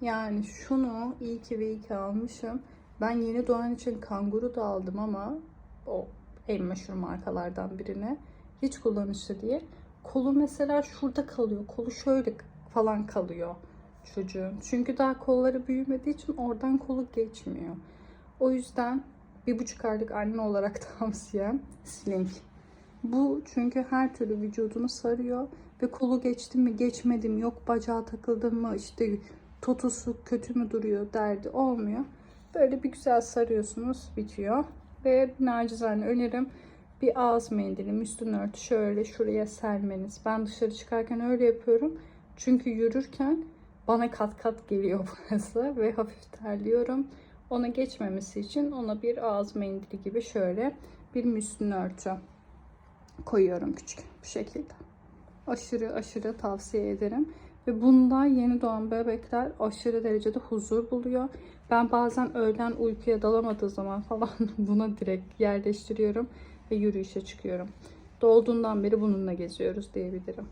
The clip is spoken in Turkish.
Yani şunu iyi ki ve iyi ki almışım. Ben yeni doğan için kanguru da aldım ama o en meşhur markalardan birini. Hiç kullanışlı değil. Kolu mesela şurada kalıyor. Kolu şöyle falan kalıyor çocuğun. Çünkü daha kolları büyümediği için oradan kolu geçmiyor. O yüzden bir buçuk aylık anne olarak tavsiyem Slink. Bu çünkü her türlü vücudunu sarıyor ve kolu geçti mi geçmedi mi yok bacağı takıldı mı işte totusu kötü mü duruyor derdi olmuyor. Böyle bir güzel sarıyorsunuz bitiyor. Ve nacizane önerim bir ağız mendilim üstünü örtü şöyle şuraya sermeniz. Ben dışarı çıkarken öyle yapıyorum. Çünkü yürürken bana kat kat geliyor burası ve hafif terliyorum. Ona geçmemesi için ona bir ağız mendili gibi şöyle bir müslin örtü koyuyorum küçük bu şekilde. Aşırı aşırı tavsiye ederim. Ve bunda yeni doğan bebekler aşırı derecede huzur buluyor. Ben bazen öğlen uykuya dalamadığı zaman falan buna direkt yerleştiriyorum ve yürüyüşe çıkıyorum. Doğduğundan beri bununla geziyoruz diyebilirim.